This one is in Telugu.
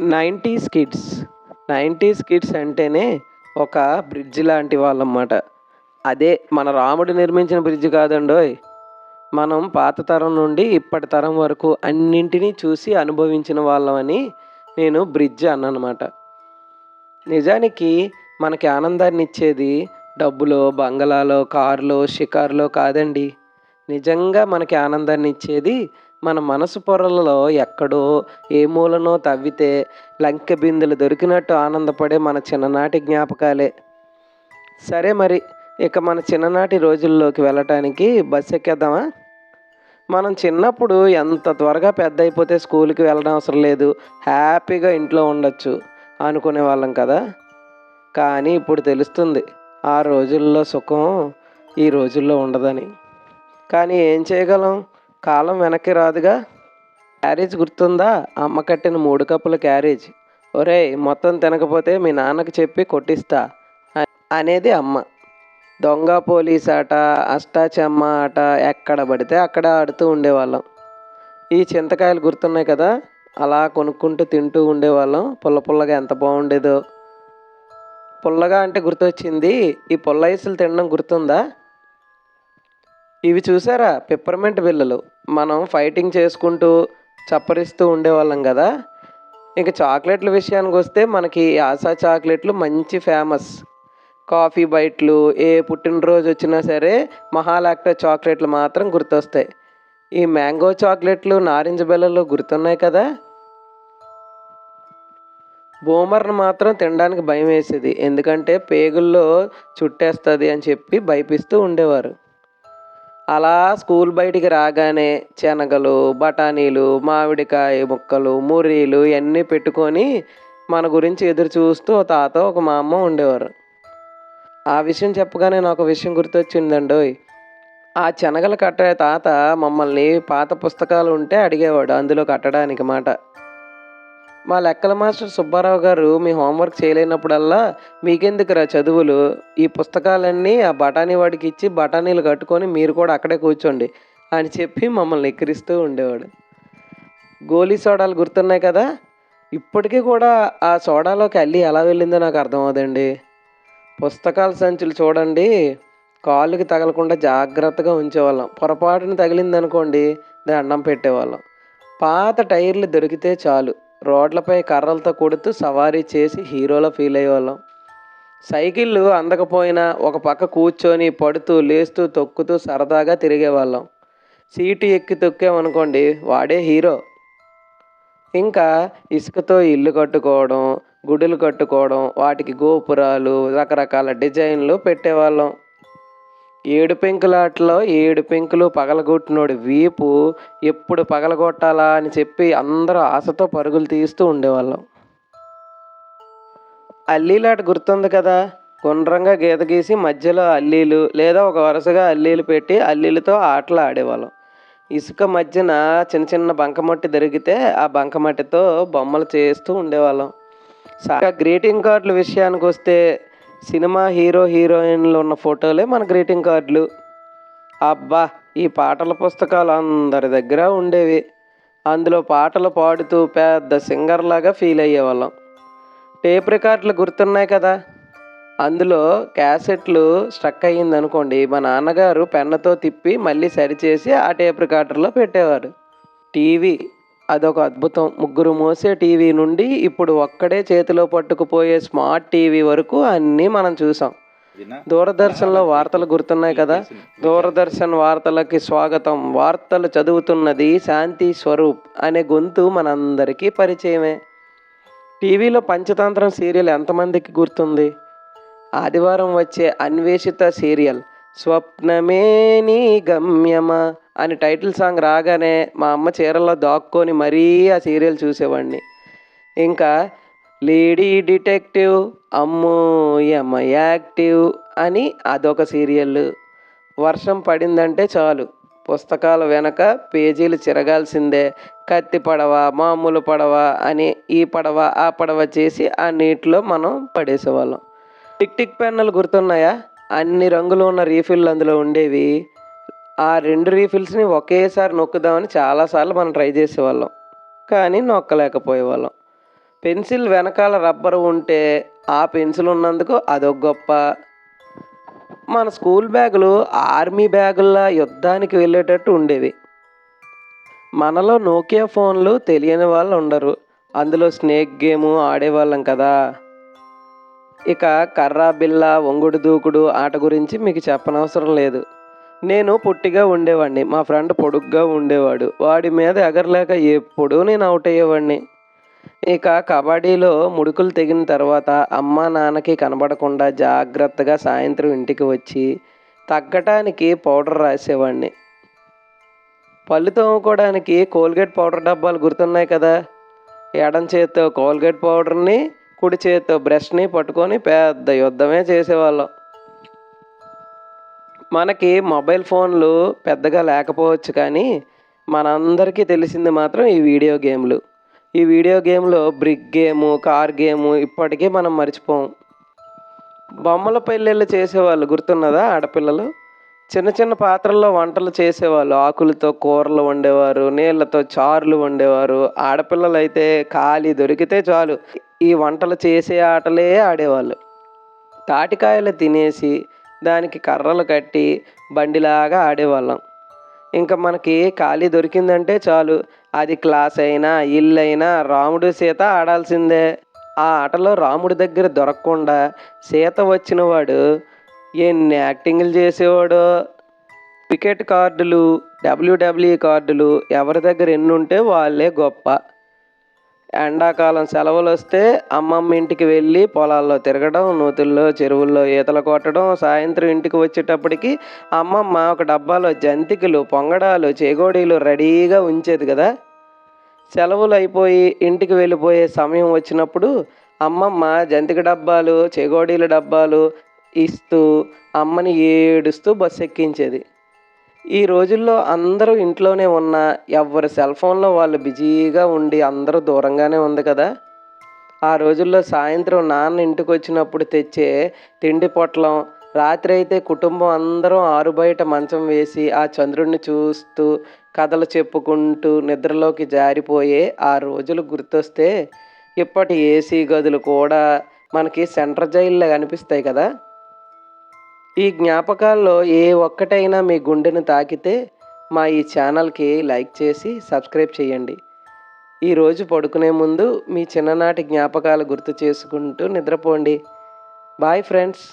Nineties kids. నైంటీస్ కిడ్స్ అంటేనే ఒక బ్రిడ్జ్ లాంటి వాళ్ళన్నమాట. అదే మన రాముడు నిర్మించిన బ్రిడ్జ్ కాదండోయ్. మనం పాత తరం నుండి ఇప్పటి తరం వరకు అన్నింటినీ చూసి అనుభవించిన వాళ్ళమని నేను బ్రిడ్జ్ అన్నమాట నిజానికి మనకి ఆనందాన్ని ఇచ్చేది డబ్బులో బంగళాలో కారులో షికారులో కాదండి. నిజంగా మనకి ఆనందాన్ని ఇచ్చేది మన మనసు పొరలలో ఎక్కడో ఏ మూలనో తవ్వితే లంకె బిందెలు దొరికినట్టు ఆనందపడే మన చిన్ననాటి జ్ఞాపకాలే. సరే మరి ఇక మన చిన్ననాటి రోజుల్లోకి వెళ్ళటానికి బస్ ఎక్కేద్దామా? మనం చిన్నప్పుడు ఎంత త్వరగా పెద్ద అయిపోతే స్కూల్కి వెళ్ళడం అవసరం లేదు. హ్యాపీగా ఇంట్లో ఉండొచ్చు అనుకునే వాళ్ళం కదా. కానీ ఇప్పుడు తెలుస్తుంది ఆ రోజుల్లో సుఖం ఈ రోజుల్లో ఉండదని. కానీ ఏం చేయగలం? కాలం వెనక్కి రాదుగా. క్యారేజ్ గుర్తుందా? అమ్మ కట్టిన మూడు కప్పుల క్యారేజ్. ఒరేయ్ మొత్తం తినకపోతే మీ నాన్నకి చెప్పి కొట్టిస్తా. అనేది అమ్మ. దొంగ పోలీస్ ఆట అష్టాచమ్మ ఆట ఎక్కడ పడితే అక్కడ ఆడుతూ ఉండేవాళ్ళం. ఈ చింతకాయలు గుర్తున్నాయి కదా? అలా కొనుక్కుంటూ తింటూ ఉండేవాళ్ళం. పుల్ల పుల్లగా ఎంత బాగుండేదో. పుల్లగా అంటే గుర్తొచ్చింది. ఈ పుల్ల ఐసులు తినడం గుర్తుందా? ఇవి చూసారా? పిప్పర్మెంట్ బిళ్ళలు. మనం ఫైటింగ్ చేసుకుంటూ చప్పరిస్తూ ఉండేవాళ్ళం కదా? ఇంకా చాక్లెట్ల విషయానికి వస్తే మనకి ఆశా చాక్లెట్లు మంచి ఫేమస్ కాఫీ బైట్లు ఏ పుట్టినరోజు వచ్చినా సరే మహాలాక్టో చాక్లెట్లు మాత్రం గుర్తొస్తాయి. ఈ మ్యాంగో చాక్లెట్లు నారింజ బెల్లలు గుర్తున్నాయి కదా? బూమర్ను మాత్రం తినడానికి భయం వేసేది ఎందుకంటే పేగుల్లో చుట్టేస్తుంది అని చెప్పి భయపిస్తూ ఉండేవారు. అలా స్కూల్ బయటికి రాగానే శనగలు బఠానీలు మామిడికాయ ముక్కలు మురీలు ఇవన్నీ పెట్టుకొని మన గురించి ఎదురు చూస్తూ తాత ఒక మా అమ్మ ఉండేవారు. ఆ విషయం చెప్పగానే నాకు ఒక విషయం గుర్తొచ్చిందండోయ్. ఆ శనగలు కట్టే తాత మమ్మల్ని పాత పుస్తకాలు ఉంటే అడిగేవాడు అందులో కట్టడానికి మాట. మా లెక్కల మాస్టర్ సుబ్బారావు గారు మీ హోంవర్క్ చేయలేనప్పుడల్లా మీకెందుకురా చదువులు? ఈ పుస్తకాలన్నీ ఆ బఠానీ వాడికి ఇచ్చి బఠానీలు కట్టుకొని మీరు కూడా అక్కడే కూర్చోండి అని చెప్పి మమ్మల్ని ఎక్కిరిస్తూ ఉండేవాడు. గోలీ సోడాలు గుర్తున్నాయి కదా? ఇప్పటికీ కూడా ఆ సోడాలోకి అల్లి ఎలా వెళ్ళిందో నాకు అర్థమవుదండి. పుస్తకాల సంచులు చూడండి కాలుకి తగలకుండా జాగ్రత్తగా ఉంచేవాళ్ళం. పొరపాటున తగిలిందనుకోండి దండం పెట్టేవాళ్ళం. పాత టైర్లు దొరికితే చాలు. రోడ్లపై కర్రలతో కొడుతూ సవారీ చేసి హీరోలో ఫీల్ అయ్యేవాళ్ళం. సైకిళ్ళు అందకపోయినా ఒక పక్క కూర్చొని పడుతూ లేస్తూ తొక్కుతూ సరదాగా తిరిగేవాళ్ళం. సీటు ఎక్కి తొక్కామనుకోండి వాడే హీరో. ఇంకా ఇసుకతో ఇల్లు కట్టుకోవడం గుడులు కట్టుకోవడం వాటికి గోపురాలు రకరకాల డిజైన్లు పెట్టేవాళ్ళం. ఏడు పెంకులాటలో ఏడు పెంకులు పగలగొట్టినోడి వీపు ఎప్పుడు పగలగొట్టాలా అని చెప్పి అందరూ ఆశతో పరుగులు తీస్తూ ఉండేవాళ్ళం. అల్లీలాట గుర్తుంది కదా? గుండ్రంగా గీత గీసి మధ్యలో అల్లీలు లేదా ఒక వరుసగా అల్లీలు పెట్టి అల్లీలతో ఆటలు ఆడేవాళ్ళం. ఇసుక మధ్యన చిన్న చిన్న బంకమట్టి దొరికితే ఆ బంకమట్టితో బొమ్మలు చేస్తూ ఉండేవాళ్ళం. సా గ్రీటింగ్ కార్డుల విషయానికి వస్తే సినిమా హీరో హీరోయిన్లు ఉన్న ఫోటోలే మన గ్రీటింగ్ కార్డులు. అబ్బా ఈ పాటల పుస్తకాలు అందరి దగ్గర ఉండేవి. అందులో పాటలు పాడుతూ పెద్ద సింగర్లాగా ఫీల్ అయ్యేవాళ్ళం. టేప్ రికార్డులు గుర్తున్నాయి కదా? అందులో క్యాసెట్లు స్ట్రక్ అయ్యింది అనుకోండి మా నాన్నగారు పెన్నతో తిప్పి మళ్ళీ సరిచేసి ఆ టేప్ రికార్డర్లో పెట్టేవారు. టీవీ అదొక అద్భుతం. ముగ్గురు మోసే టీవీ నుండి ఇప్పుడు ఒక్కడే చేతిలో పట్టుకుపోయే స్మార్ట్ టీవీ వరకు అన్నీ మనం చూసాం. దూరదర్శన్లో వార్తలు గుర్తున్నాయి కదా? దూరదర్శన్ వార్తలకి స్వాగతం. వార్తలు చదువుతున్నది శాంతి స్వరూప్ అనే గొంతు మనందరికీ పరిచయమే. టీవీలో పంచతంత్రం సీరియల్ ఎంతమందికి గుర్తుంది? ఆదివారం వచ్చే అన్వేషిత సీరియల్ స్వప్నమే నీ గమ్యమా? అని టైటిల్ సాంగ్ రాగానే మా అమ్మ చీరల్లో దాక్కొని మరీ ఆ సీరియల్ చూసేవాడిని ఇంకా లేడీ డిటెక్టివ్ అమ్మో యమ్మ యాక్టివ్ అని అదొక సీరియల్. వర్షం పడిందంటే చాలు. పుస్తకాల వెనక పేజీలు చిరగాల్సిందే. కత్తి పడవ మామూలు పడవ అని ఈ పడవ ఆ పడవ చేసి ఆ నీటిలో మనం పడేసేవాళ్ళం. టిక్ టిక్ పెన్నులు గుర్తున్నాయా? అన్ని రంగులు ఉన్న రీఫిల్ అందులో ఉండేవి. ఆ రెండు రీఫిల్స్ని ఒకేసారి నొక్కుదామని చాలాసార్లు మనం ట్రై చేసేవాళ్ళం. కానీ నొక్కలేకపోయేవాళ్ళం. పెన్సిల్ వెనకాల రబ్బరు ఉంటే ఆ పెన్సిల్ ఉన్నందుకు అదొక గొప్ప మన స్కూల్ బ్యాగులు ఆర్మీ బ్యాగుల్లా యుద్ధానికి వెళ్ళేటట్టు ఉండేవి. మనలో నోకియా ఫోన్లు తెలియని వాళ్ళు ఉండరు. అందులో స్నేక్ గేము ఆడేవాళ్ళం కదా. ఇక కర్రా బిల్ల ఒంగుడు దూకుడు ఆట గురించి మీకు చెప్పనవసరం లేదు. నేను పొట్టిగా ఉండేవాడిని మా ఫ్రెండ్ పొడుగ్గా ఉండేవాడు. వాడి మీద ఎగరలేక ఎప్పుడూ నేను అవుట్ అయ్యేవాడిని ఇక కబడ్డీలో ముడుకులు తెగిన తర్వాత అమ్మ నాన్నకి కనబడకుండా జాగ్రత్తగా సాయంత్రం ఇంటికి వచ్చి తగ్గటానికి పౌడర్ రాసేవాడిని పళ్ళు తోముకోవడానికి కోల్గేట్ పౌడర్ డబ్బాలు గుర్తున్నాయి కదా? ఎడం చేత్తో కోల్గేట్ పౌడర్ని కుడి చేత్తో బ్రష్ని పట్టుకొని పెద్ద యుద్ధమే చేసేవాళ్ళం. మనకి మొబైల్ ఫోన్లు పెద్దగా లేకపోవచ్చు కానీ మనందరికీ తెలిసింది మాత్రం ఈ వీడియో గేమ్లు. ఈ వీడియో గేమ్లో బ్రిక్ గేము కార్ గేము ఇప్పటికీ మనం మర్చిపోం. బొమ్మల పెళ్ళిళ్ళు చేసేవాళ్ళు గుర్తున్నదా ఆడపిల్లలు? చిన్న చిన్న పాత్రల్లో వంటలు చేసేవాళ్ళు ఆకులతో కూరలు వండేవారు నీళ్ళతో చారులు వండేవారు. ఆడపిల్లలు అయితే ఖాళీ దొరికితే చాలు. ఈ వంటలు చేసే ఆటలే ఆడేవాళ్ళు. తాటికాయలు తినేసి దానికి కర్రలు కట్టి బండిలాగా ఆడేవాళ్ళం. ఇంకా మనకి ఖాళీ దొరికిందంటే చాలు. అది క్లాస్ అయినా ఇల్లు అయినా రాముడు సీత ఆడాల్సిందే. ఆ ఆటలో రాముడి దగ్గర దొరకకుండా సీత వచ్చిన వాడు ఎన్ని యాక్టింగ్లు చేసేవాడో. క్రికెట్ కార్డులు డబ్ల్యూడబ్ల్యూ కార్డులు ఎవరి దగ్గర ఎన్ని ఉంటే వాళ్ళే గొప్ప. ఎండాకాలం సెలవులు వస్తే అమ్మమ్మ ఇంటికి వెళ్ళి పొలాల్లో తిరగడం నూతుల్లో చెరువుల్లో ఈతలు కొట్టడం సాయంత్రం ఇంటికి వచ్చేటప్పటికి అమ్మమ్మ ఒక డబ్బాలో జంతికలు పొంగడాలు చేగోడీలు రెడీగా ఉంచేది కదా. సెలవులు అయిపోయి ఇంటికి వెళ్ళిపోయే సమయం వచ్చినప్పుడు అమ్మమ్మ జంతిక డబ్బాలు చెగోడీల డబ్బాలు ఇస్తూ అమ్మని ఏడుస్తూ బస్సు ఎక్కించేది. ఈ రోజుల్లో అందరూ ఇంట్లోనే ఉన్న ఎవరి సెల్ ఫోన్లో వాళ్ళు బిజీగా ఉండి అందరూ దూరంగానే ఉంది కదా. ఆ రోజుల్లో సాయంత్రం నాన్న ఇంటికి వచ్చినప్పుడు తెచ్చే తిండి పొట్లం రాత్రి అయితే కుటుంబం అందరం ఆరుబయట మంచం వేసి ఆ చంద్రుడిని చూస్తూ కథలు చెప్పుకుంటూ నిద్రలోకి జారిపోయే ఆ రోజులు గుర్తొస్తే ఇప్పటి ఏసీ గదులు కూడా మనకి సెంటర్ జైల్లో కనిపిస్తాయి కదా. ఈ జ్ఞాపకాల్లో ఏ ఒక్కటైనా మీ గుండెను తాకితే మా ఈ ఛానల్కి లైక్ చేసి సబ్స్క్రైబ్ చేయండి. ఈరోజు పడుకునే ముందు మీ చిన్ననాటి జ్ఞాపకాలు గుర్తు చేసుకుంటూ నిద్రపోండి. Bye friends.